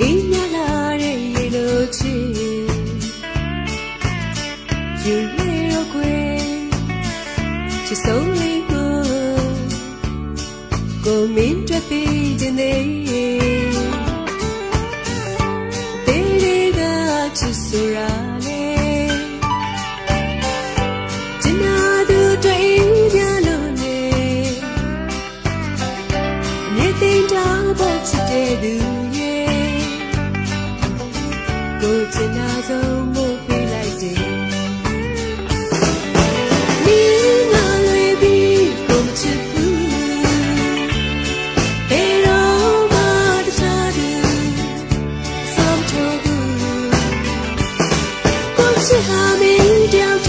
အေးမြလာတဲ့ရေလိုချီယူနေရောကွယ်ချစ်ဆုံးလေးကိုကိုမင်းတွေ့ပြီးခြင်းနေတေးရေကချစ်ဆိုရာလေကျနာသူတွေ့ပြလို့နေမြေသိမ်းတော့ချစ်တဲ့သူ ကိုချင်တာဆုံးမို့ပေးလိုက်တယ်ဒီငါလွေပြီးကိုမချစ်ဘူးဘယ်တော့မှတခြားသူစမ်းတော့ဘူးကိုချစ်ဟာမင်းတယောက်